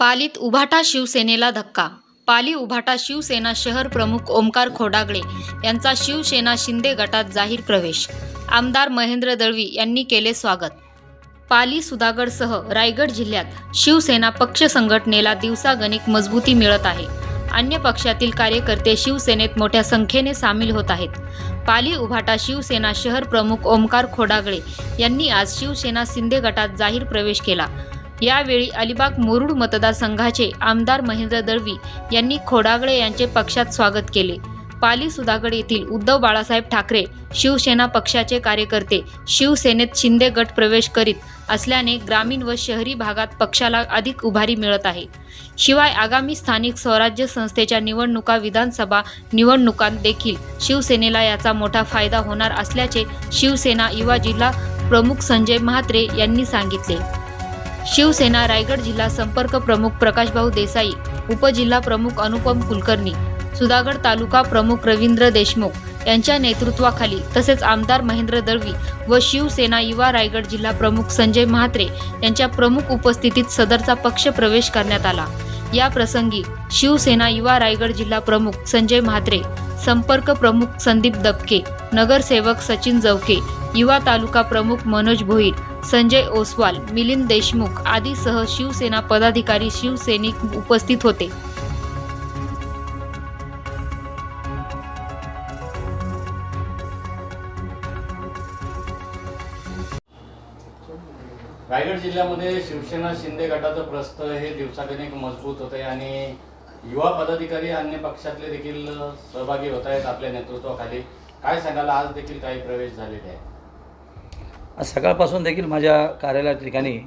पालीत उभाटा शिवसेनेला धक्का. पाली उभाटा शिवसेना शहर प्रमुख ओमकार खोडागळे यांचा शिवसेना शिंदे गटात जाहीर प्रवेश. आमदार महेंद्र दळवी यांनी केले स्वागत. पाली सुधागडसह रायगड जिल्ह्यात शिवसेना पक्ष संघटनेला दिवसागणिक मजबूती मिळत आहे. अन्य पक्षातील कार्यकर्ते शिवसेनेत मोठ्या संख्येने सामील होत आहेत. पाली उभाटा शिवसेना शहर प्रमुख ओमकार खोडागळे यांनी आज शिवसेना शिंदे गटात जाहीर प्रवेश केला. यावेळी अलिबाग मुरुड मतदारसंघाचे आमदार महेंद्र दळवी यांनी खोडागळे यांचे पक्षात स्वागत केले. पाली सुधागड येथील उद्धव बाळासाहेब ठाकरे शिवसेना पक्षाचे कार्यकर्ते शिवसेनेत शिंदे गट प्रवेश करीत असल्याने ग्रामीण व शहरी भागात पक्षाला अधिक उभारी मिळत आहे. शिवाय आगामी स्थानिक स्वराज्य संस्थेच्या निवडणुका विधानसभा निवडणुकांत देखील शिवसेनेला याचा मोठा फायदा होणार असल्याचे शिवसेना युवा जिल्हा प्रमुख संजय म्हात्रे यांनी सांगितले. शिवसेना रायगड जिल्हा संपर्क प्रमुख प्रकाशभाऊ देसाई उपजिल्हा प्रमुख अनुपम कुलकर्णी सुधागड तालुका प्रमुख रवींद्र देशमुख यांच्या नेतृत्वाखाली तसेच आमदार महेंद्र दळवी व शिवसेना युवा रायगड जिल्हा प्रमुख संजय म्हात्रे यांच्या प्रमुख उपस्थितीत सदरचा पक्ष प्रवेश करण्यात आला. या प्रसंगी शिवसेना युवा रायगड जिल्हा प्रमुख संजय म्हात्रे संपर्क प्रमुख संदीप दबके नगरसेवक सचिन जवके युवा तालुका प्रमुख मनोज भोईर संजय ओसवाल मिलिंद देशमुख आदीसह शिवसेना पदाधिकारी शिवसैनिक उपस्थित होते. रायगड जिल्ह्यामध्ये शिवसेना शिंदे गटाचं प्रस्त हे दिवसागणिक मजबूत होत आहे आणि युवा पदाधिकारी अन्य पक्षातले देखील सहभागी होत आहेत आपल्या नेतृत्वाखाली. काय सांगायला आज देखील काही प्रवेश झालेले आहे आज सकाळपासून देखील माझ्या कार्यालया ठिकाणी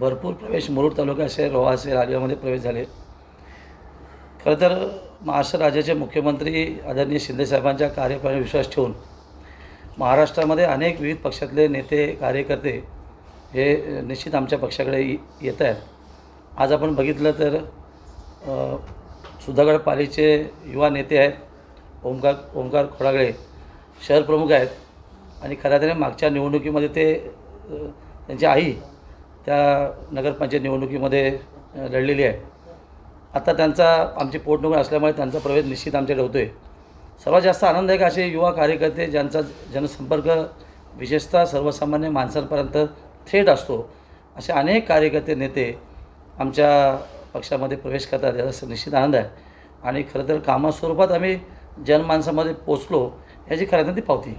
भरपूर प्रवेश मुरुड तालुका असेल रोहा असेल आलियामध्ये प्रवेश झाले. खरं तर महाराष्ट्र राज्याचे मुख्यमंत्री आदरणीय शिंदेसाहेबांच्या कार्यप्रणाली विश्वास ठेवून महाराष्ट्रामध्ये अनेक विविध पक्षातले नेते कार्यकर्ते हे निश्चित आमच्या पक्षाकडे येत आहेत. आज आपण बघितलं तर सुधागड पालीचे युवा नेते आहेत ओमकार ओमकार खोडागळे शहर प्रमुख आहेत. आणि खऱ्या तरी मागच्या निवडणुकीमध्ये ते त्यांची आई त्या नगरपंचायत निवडणुकीमध्ये लढलेली आहे. आता त्यांचा आमची पोटनिवडणूक असल्यामुळे त्यांचा प्रवेश निश्चित आमच्याकडे होतो आहे सर्वात जास्त आनंददायक असे युवा कार्यकर्ते ज्यांचा जनसंपर्क विशेषतः सर्वसामान्य माणसांपर्यंत थेट असतो? असे अनेक कार्यकर्ते नेते आमच्या पक्षामध्ये प्रवेश करतात. याचा निश्चित आनंद आहे. आणि खरं तर कामास्वरूपात आम्ही जनमानसामध्ये पोचलो याची खरं तर ती पावती.